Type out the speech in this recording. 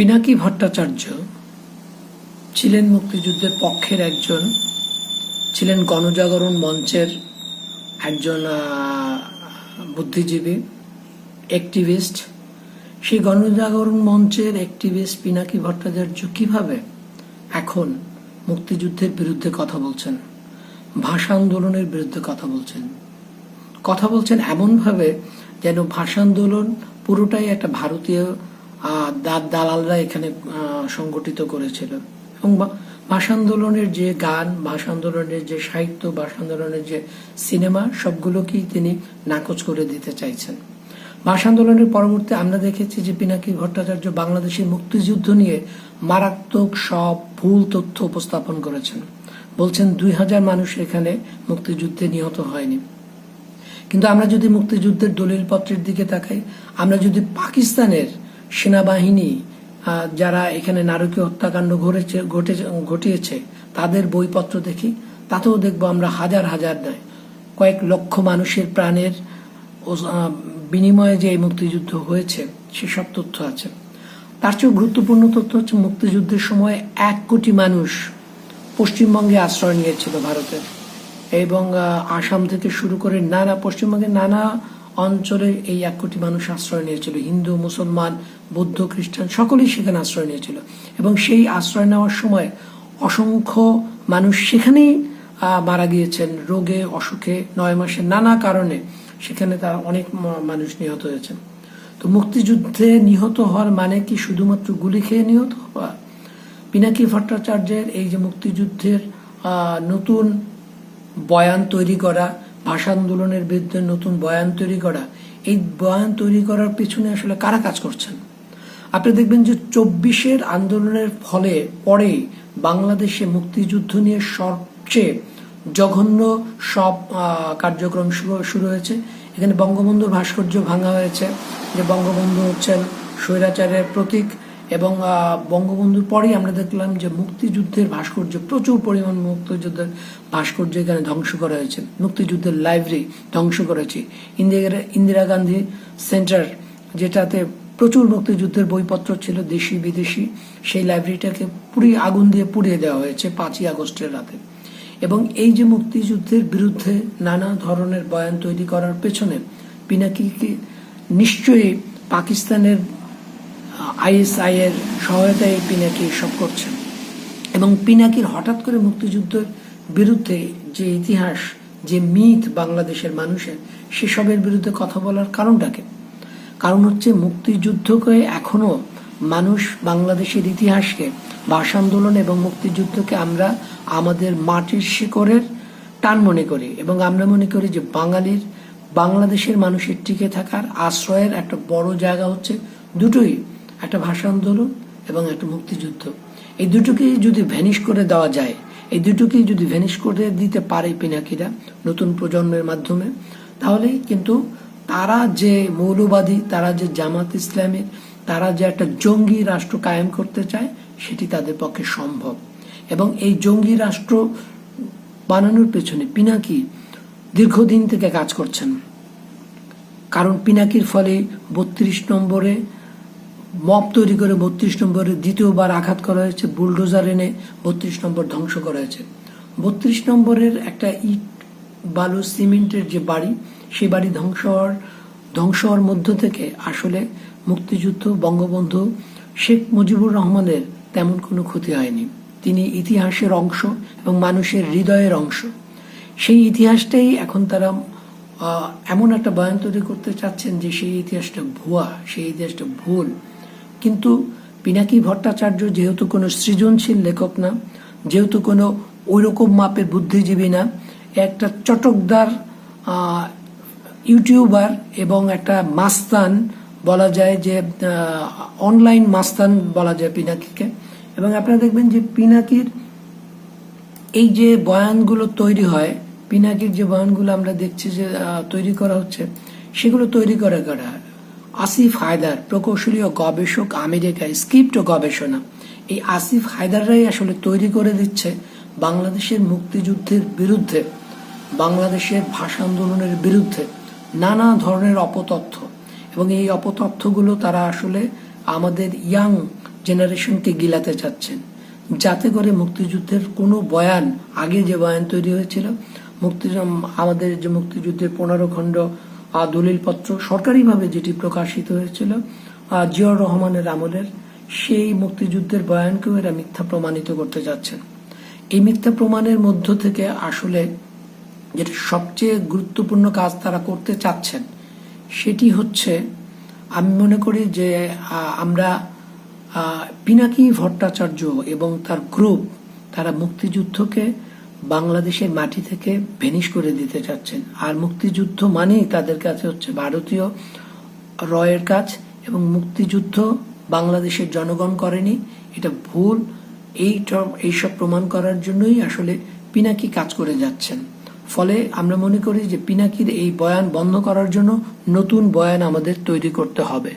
পিনাকি ভট্টাচার্য ছিলেন মুক্তিযুদ্ধের পক্ষের একজন, ছিলেন গণজাগরণ মঞ্চের একজন বুদ্ধিজীবী অ্যাক্টিভিস্ট সেই গণজাগরণ মঞ্চের অ্যাক্টিভিস্ট পিনাকি ভট্টাচার্য কীভাবে এখন মুক্তিযুদ্ধের বিরুদ্ধে কথা বলছেন, ভাষা আন্দোলনের বিরুদ্ধে কথা বলছেন? কথা বলছেন এমনভাবে যেন ভাষা আন্দোলন পুরোটাই একটা ভারতীয় দালালরা এখানে সংগঠিত করেছিল। এবং ভাষা আন্দোলনের যে গান ভাষা আন্দোলনের যে সাহিত্য ভাষা আন্দোলনের যে সিনেমা, সবগুলোকেই তিনি নাকচ করে দিতে চাইছেন। ভাষা আন্দোলনের পরবর্তী আমরা দেখেছি যে পিনাকি ভট্টাচার্য বাংলাদেশের মুক্তিযুদ্ধ নিয়ে মারাত্মক সব ভুল তথ্য উপস্থাপন করেছেন। বলছেন, দুই হাজার মানুষ এখানে মুক্তিযুদ্ধে নিহত হয়নি। কিন্তু আমরা যদি মুক্তিযুদ্ধের দলিলপত্রের দিকে তাকাই, আমরা যদি পাকিস্তানের সেনাবাহিনী যারা এখানে নারকীয় হত্যাকাণ্ড ঘটেছে ঘটিয়েছে, তাদের বইপত্র দেখি, তাতেও দেখব আমরা হাজার হাজার নয়, কয়েক লক্ষ মানুষের প্রাণের বিনিময়ে যে এই মুক্তিযুদ্ধ হয়েছে, সেসব তথ্য আছে। তার চেয়েও গুরুত্বপূর্ণ তথ্য হচ্ছে মুক্তিযুদ্ধের সময় এক কোটি মানুষ পশ্চিমবঙ্গে আশ্রয় নিয়েছিল ভারতের এবং আসাম থেকে শুরু করে নানা, পশ্চিমবঙ্গের নানা অঞ্চলে এই এক কোটি মানুষ আশ্রয় নিয়েছিল। হিন্দু, মুসলমান, বৌদ্ধ, খ্রিস্টান, সকলেই সেখানে আশ্রয় নিয়েছিল। এবং সেই আশ্রয় নেওয়ার সময় অসংখ্য মানুষ সেখানেই মারা গিয়েছেন। রোগে, অসুখে, নয় মাসে নানা কারণে সেখানে তারা অনেক মানুষ নিহত হয়েছেন। তো মুক্তিযুদ্ধে নিহত হওয়ার মানে কি শুধুমাত্র গুলি খেয়ে নিহত হওয়া? পিনাকি ভট্টাচার্যের এই যে মুক্তিযুদ্ধের নতুন বয়ান তৈরি করা ভাষা আন্দোলনের বিরুদ্ধে নতুন বয়ান তৈরি করা, এই বয়ান তৈরি করার পিছনে আসলে কারা কাজ করছেন? আপনি দেখবেন যে চব্বিশের আন্দোলনের ফলে পরে বাংলাদেশে মুক্তিযুদ্ধ নিয়ে সবচেয়ে জঘন্য সব কার্যক্রম শুরু হয়েছে। এখানে বঙ্গবন্ধুর ভাস্কর্য ভাঙা হয়েছে। যে বঙ্গবন্ধু হচ্ছেন স্বৈরাচারের প্রতীক এবং বঙ্গবন্ধুর পরেই আমরা দেখলাম যে মুক্তিযুদ্ধের ভাস্কর্য, প্রচুর পরিমাণ মুক্তিযুদ্ধের ভাস্কর্য এখানে ধ্বংস করা হয়েছে। মুক্তিযুদ্ধের লাইব্রেরি ধ্বংস করেছে। ইন্দিরা ইন্দিরা গান্ধী সেন্টার, যেটাতে প্রচুর মুক্তিযুদ্ধের বইপত্র ছিল, দেশি, বিদেশি, সেই লাইব্রেরিটাকে পুরি আগুন দিয়ে পুড়িয়ে দেওয়া হয়েছে পাঁচই আগস্টের রাতে। এবং এই যে মুক্তিযুদ্ধের বিরুদ্ধে নানা ধরনের বয়ান তৈরি করার পেছনে পিনাকিকে নিশ্চয়ই পাকিস্তানের আইএসআই এর সহায়তায় পিনাকি সব করছেন এবং পিনাকির হঠাৎ করে মুক্তিযুদ্ধের বিরুদ্ধে যে ইতিহাস, যে মিথ বাংলাদেশের মানুষের, সেসবের বিরুদ্ধে কথা বলার কারণটাকে কারণ হচ্ছে মুক্তিযুদ্ধকে এখনও মানুষ বাংলাদেশের ইতিহাসকে, ভাষা আন্দোলন এবং মুক্তিযুদ্ধকে আমরা আমাদের মাটির শিকড়ের টান মনে করি এবং আমরা মনে করি যে বাঙালির, বাংলাদেশের মানুষের টিকে থাকার আশ্রয়ের একটা বড় জায়গা হচ্ছে দুটোই। একটা ভাষা আন্দোলন এবং একটা মুক্তিযুদ্ধ। এই দুটোকেই যদি ভ্যানিশ করে দেওয়া যায়, এই দুটোকেই যদি ভ্যানিশ করে দিতে পারে পিনাকিরা নতুন প্রজন্মের মাধ্যমে তাহলেই কিন্তু তারা যে মৌলবাদী, তারা যে জামাত ইসলামের, তারা যে একটা জঙ্গি রাষ্ট্র কায়েম করতে চায়, সেটি তাদের পক্ষে সম্ভব। এবং এই জঙ্গি রাষ্ট্র বানানোর পেছনে পিনাকি দীর্ঘদিন থেকে কাজ করছেন। কারণ পিনাকির ফলে বত্রিশ নম্বরে মপ তৈরি করে বত্রিশ নম্বরে দ্বিতীয়বার আঘাত করা হয়েছে, বুলডোজার এনে বত্রিশ নম্বর ধ্বংস করা হয়েছে। বত্রিশ নম্বরের একটা ইট, বালু, সিমেন্টের যে বাড়ি, সেই বাড়ি ধ্বংস হওয়ার ধ্বংস হওয়ার মধ্য থেকে আসলে মুক্তিযুদ্ধ বঙ্গবন্ধু শেখ মুজিবুর রহমানের তেমন কোনো ক্ষতি হয়নি। তিনি ইতিহাসের অংশ এবং মানুষের হৃদয়ের অংশ। সেই ইতিহাসটাই এখন তারা এমন একটা বয়ান তৈরি করতে চাচ্ছেন যে সেই ইতিহাসটা ভুয়া, সেই ইতিহাসটা ভুল। কিন্তু পিনাকি ভট্টাচার্য যেহেতু কোনো সৃজনশীল লেখক না, যেহেতু কোনো ওইরকম মাপের বুদ্ধিজীবী না, একটা চটকদার ইউটিউবার এবং একটা মাস্তান বলা যায় যে অনলাইন মাস্তান বলা যায় পিনাকিকে। এবং আপনারা দেখবেন যে পিনাকির এই যে বয়ানগুলো তৈরি হয়, পিনাকির যে বয়ানগুলো আমরা দেখছি যে তৈরি করা হচ্ছে, সেগুলো তৈরি করে করা? হয় আসিফ হায়দার প্রকৌশলী ও গবেষক আমেরিকায় স্ক্রিপ্ট ও গবেষণা। এই আসিফ হায়দাররাই আসলে তৈরি করে দিচ্ছে বাংলাদেশের মুক্তিযুদ্ধের বিরুদ্ধে, বাংলাদেশের ভাষা আন্দোলনের বিরুদ্ধে নানা ধরনের অপতথ্য। এবং এই অপতথ্যগুলো তারা আসলে আমাদের ইয়াং জেনারেশনকে গিলাতে চাচ্ছেন। যাতে করে মুক্তিযুদ্ধের কোনো বয়ান আগে যে বয়ান তৈরি হয়েছিল মুক্তি আমাদের যে মুক্তিযুদ্ধের পনেরো খণ্ড দলিলপত্র সরকারিভাবে যেটি প্রকাশিত হয়েছিল আহ, জিয়াউর রহমানের আমলের সেই মুক্তিযুদ্ধের বয়ানকেও এরা মিথ্যা প্রমাণিত করতে যাচ্ছেন। এই মিথ্যা প্রমাণের মধ্য থেকে আসলে যেটা সবচেয়ে গুরুত্বপূর্ণ কাজ তারা করতে চাচ্ছেন সেটি হচ্ছে আমি মনে করি যে আমরা পিনাকি ভট্টাচার্য এবং তার গ্রুপ তারা মুক্তিযুদ্ধকে বাংলাদেশের মাটি থেকে ভেনিশ করে দিতে চাচ্ছেন। আর মুক্তিযুদ্ধ মানেই তাদের কাছে হচ্ছে ভারতীয় রয়ের কাজ এবং মুক্তিযুদ্ধ বাংলাদেশের জনগণ করেনি। এটা ভুল। এই এইসব প্রমাণ করার জন্যই আসলে পিনাকি কাজ করে যাচ্ছেন। ফলে আমরা মনে করি যে পিনাকির এই বয়ান বন্ধ করার জন্য নতুন বয়ান আমাদের তৈরি করতে হবে।